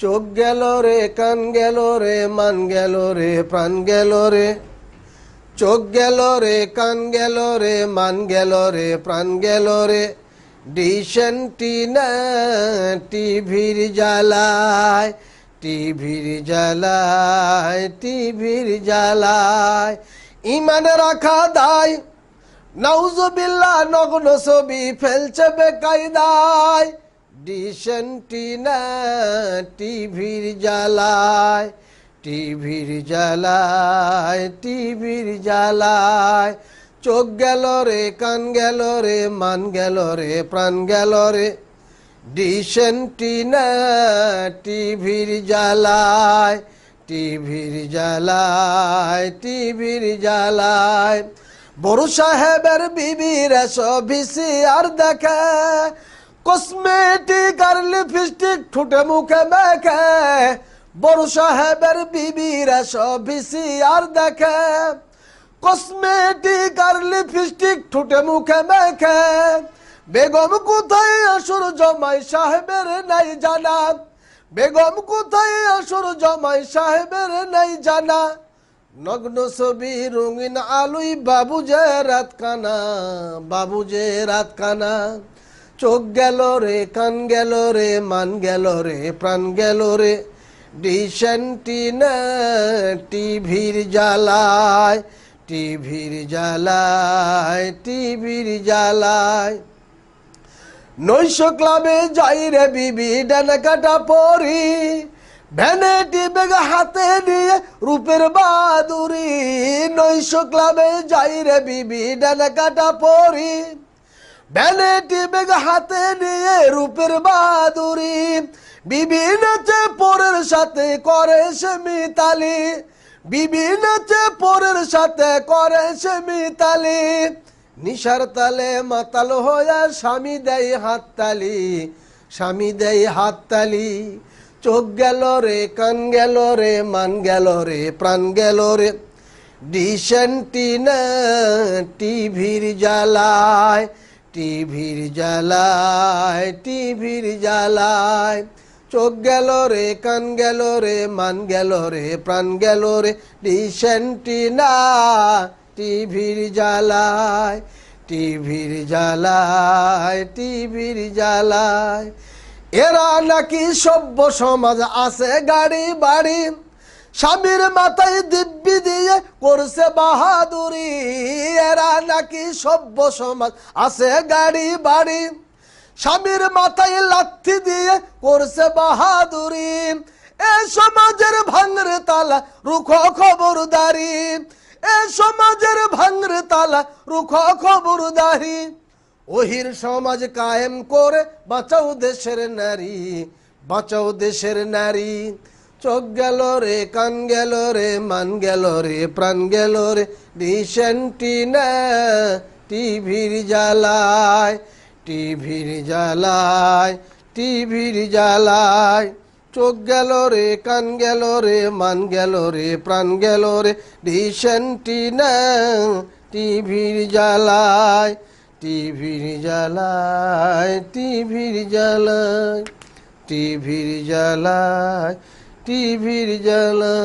চোখ গেল রে, কান গেল রে, মান গেল রে, প্রাণ গেল রে। চোখ গেল রে, কান গেল রে, মান গেল রে, প্রাণ গেল রে। ডিশন টিনা টিভির জ্বালায় টিভির জ্বালায় টিভির জ্বালায়। ইমান রাখা দায়, নাউজুবিল্লাহ, নগ্ন ছবি ফেলছে বেকায়দায়। ডিশন টিনা টিভির জ্বালায় টিভির জ্বালায় টিভির জ্বালায়। চোখ গেল রে, কান গেল রে, মান গেল রে, প্রাণ গেল রে। ডিশন টিনা টিভির জ্বালায় টিভির জ্বালায় টিভির জ্বালায়। বড় সাহেবের বিবির ভিসি আর দেখে কসমেটিক আর লিপস্টিক ঠুটে মুখে মেখে। বড় সাহেবের বিবির ভিসি আর দেখে। কসমেটিক আর লিপস্টিক ঠুটে মুখে মেখে। বেগম কোথায় আসর জমাই সাহেবের নাই জানা বেগম কোথায় আসর জমাই সাহেবের নাই জানা নগ্ন ছবি, রঙিন আলুই বাবু যে রাত কানা বাবু যে রাত কানা চোখ গেল রে, কান গেল রে, মান গেল রে, প্রাণ গেল রে। ডিসেন্টিনা টিভির জ্বালায় টিভির জ্বালায় টিভির জ্বালায়। নৈশ ক্লাবে যাই রে বিবি, ডানা কাটা পরি। ভ্যানেটি বেগ হাতে নিয়ে রূপের বাদুরি। নৈশ ক্লাবে যাই রে বিবি, ডানা কাটা পরি। ভ্যানেটি বেগ হাতে নিয়ে রূপের বাদুরি। বিবি নাচে পরের সাথে করে সে মিতালি। বিবি নাচে পরের সাথে করে সে মিতালি। নিশার তালে মাতাল হয়ে স্বামী দেয় হাততালি স্বামী দেয় হাততালি চোখ গেল রে, কান গেল রে, মান গেল রে, প্রাণ গেল রে। ডিসেন্টিনা টিভির জ্বালায়। টিভির জ্বালায় টিভির জ্বালায়। চোখ গেল রে, কান গেল রে, মান গেল রে, প্রাণ গেল রে ডিসেন্টিনা টিভির জ্বালায় টিভির জ্বালায় টিভির জ্বালায়। এরা নাকি সভ্য সমাজ আছে, গাড়ি বাড়ি। স্বামীর মাথায় দিব্যি দিয়ে করছে বাহাদুরি। এরা নাকি সভ্য সমাজ, আছে গাড়ি বাড়ি। স্বামীর মাথায় লাথি দিয়ে করছে বাহাদুরি। এ সমাজের ভাঙরে তালা, রুখ খবরদারি। এ সমাজের ভাঙরে তালা, রুখ খবরদারি। ওহির সমাজ কায়েম করে বাঁচাও দেশের নারী, বাঁচাও দেশের নারী। চোখ গেল রে, কান গেল রে, মান গেল রে, প্রাণ গেল রে। রিসেন্টিনা টিভির জ্বালায় টিভির জ্বালায় টিভির জ্বালায়। চোখ গেল রে, কান গেল রে, মান গেল রে, প্রাণ গেল রে। রিসেন্টিনা টিভির জ্বালায় টিভির জ্বালায় টিভির জ্বালায় টিভির জ্বালায়। টিভির জ্বালা।